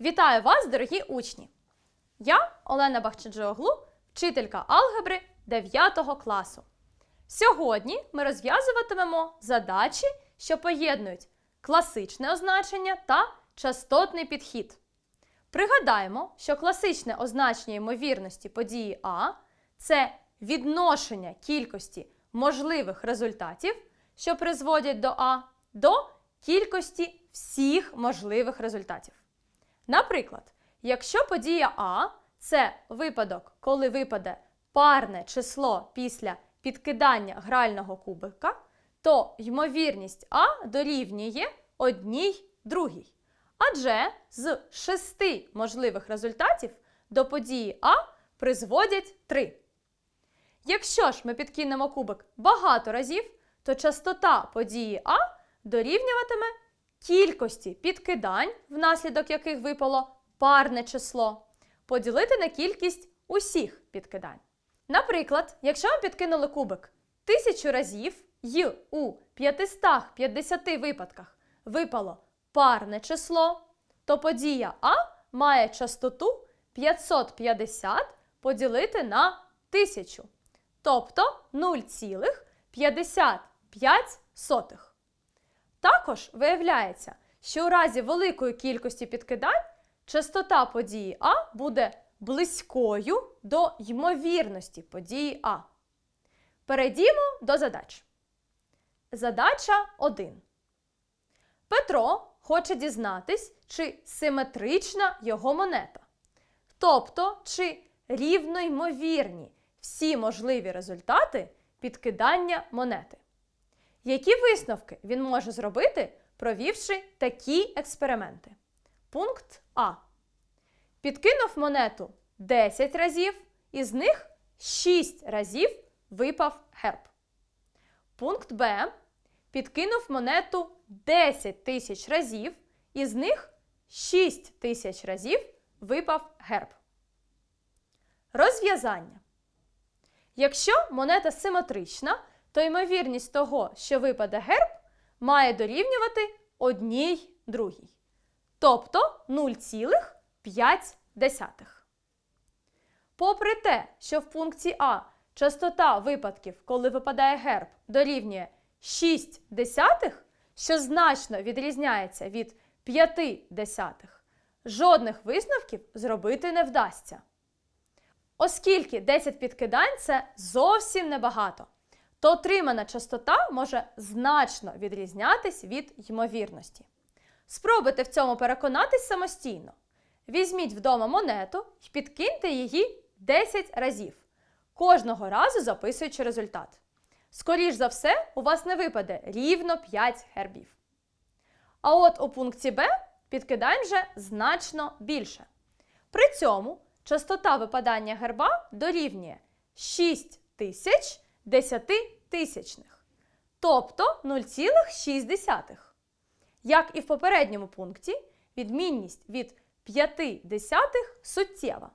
Вітаю вас, дорогі учні! Я Олена Бахчаджоглу, вчителька алгебри 9 класу. Сьогодні ми розв'язуватимемо задачі, що поєднують класичне означення та частотний підхід. Пригадаємо, що класичне означення ймовірності події А це відношення кількості можливих результатів, що призводять до А, до кількості всіх можливих результатів. Наприклад, якщо подія А це випадок, коли випаде парне число після підкидання грального кубика, то ймовірність А дорівнює одній другій. Адже з шести можливих результатів до події А призводять три. Якщо ж ми підкинемо кубик багато разів, то частота події А дорівнюватиме кількості підкидань, внаслідок яких випало парне число, поділити на кількість усіх підкидань. Наприклад, якщо ми підкинули кубик тисячу разів й у 550 випадках випало парне число, то подія А має частоту 550 поділити на 1000, тобто 0,55. Також виявляється, що у разі великої кількості підкидань частота події А буде близькою до ймовірності події А. Перейдімо до задач. Задача 1. Петро хоче дізнатись, чи симетрична його монета. Тобто, чи рівноймовірні всі можливі результати підкидання монети. Які висновки він може зробити, провівши такі експерименти? Пункт А. Підкинув монету 10 разів, із них 6 разів випав герб. Пункт Б. Підкинув монету 10 тисяч разів, із них 6 тисяч разів випав герб. Розв'язання. Якщо монета симетрична, то ймовірність того, що випаде герб, має дорівнювати одній другій. Тобто 0,5. Попри те, що в пункті А частота випадків, коли випадає герб, дорівнює 6 десятих, що значно відрізняється від 5 десятих, жодних висновків зробити не вдасться. Оскільки 10 підкидань це зовсім небагато, то отримана частота може значно відрізнятись від ймовірності. Спробуйте в цьому переконатись самостійно. Візьміть вдома монету і підкиньте її 10 разів, кожного разу записуючи результат. Скоріш за все, у вас не випаде рівно 5 гербів. А от у пункті Б підкидань вже значно більше. При цьому частота випадання герба дорівнює 6 тисяч тобто 0,6. Як і в попередньому пункті, відмінність від 5 десятих суттєва.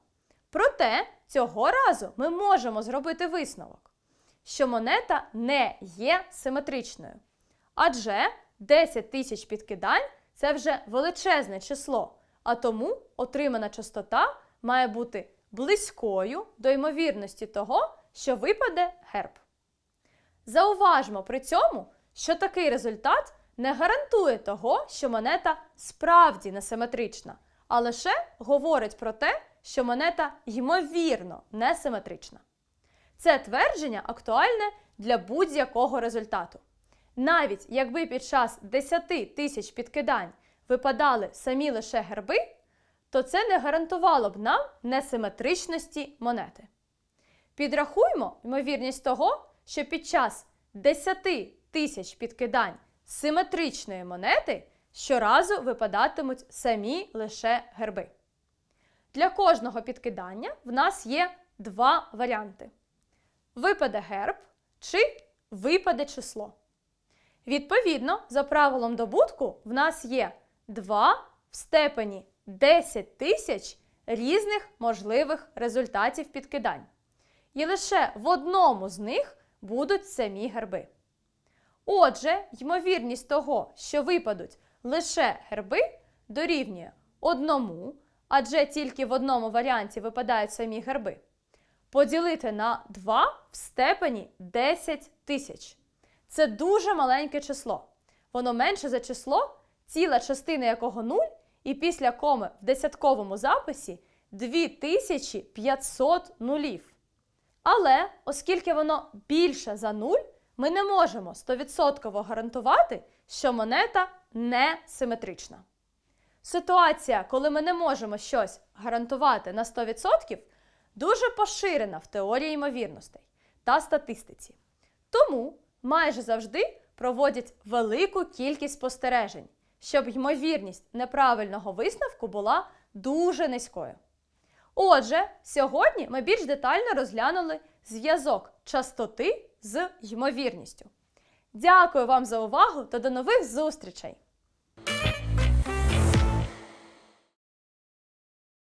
Проте цього разу ми можемо зробити висновок, що монета не є симетричною. Адже 10 тисяч підкидань це вже величезне число, а тому отримана частота має бути близькою до ймовірності того, що випаде герб. Зауважмо при цьому, що такий результат не гарантує того, що монета справді несиметрична, а лише говорить про те, що монета ймовірно несиметрична. Це твердження актуальне для будь-якого результату. Навіть якби під час 10 тисяч підкидань випадали самі лише герби, то це не гарантувало б нам несиметричності монети. Підрахуймо ймовірність того, що під час 10 тисяч підкидань симетричної монети щоразу випадатимуть самі лише герби. Для кожного підкидання в нас є два варіанти: випаде герб чи випаде число. Відповідно, за правилом добутку в нас є 2 в степені 10 тисяч різних можливих результатів підкидань. І лише в одному з них будуть самі герби. Отже, ймовірність того, що випадуть лише герби, дорівнює одному, адже тільки в одному варіанті випадають самі герби, поділити на 2 в степені 10 тисяч. Це дуже маленьке число. Воно менше за число, ціла частина якого 0, і після коми в десятковому записі 2500 нулів. Але оскільки воно більше за 0, ми не можемо 100% гарантувати, що монета не симетрична. Ситуація, коли ми не можемо щось гарантувати на 100%, дуже поширена в теорії ймовірностей та статистиці. Тому майже завжди проводять велику кількість спостережень, щоб ймовірність неправильного висновку була дуже низькою. Отже, сьогодні ми більш детально розглянули зв'язок частоти з ймовірністю. Дякую вам за увагу та до нових зустрічей!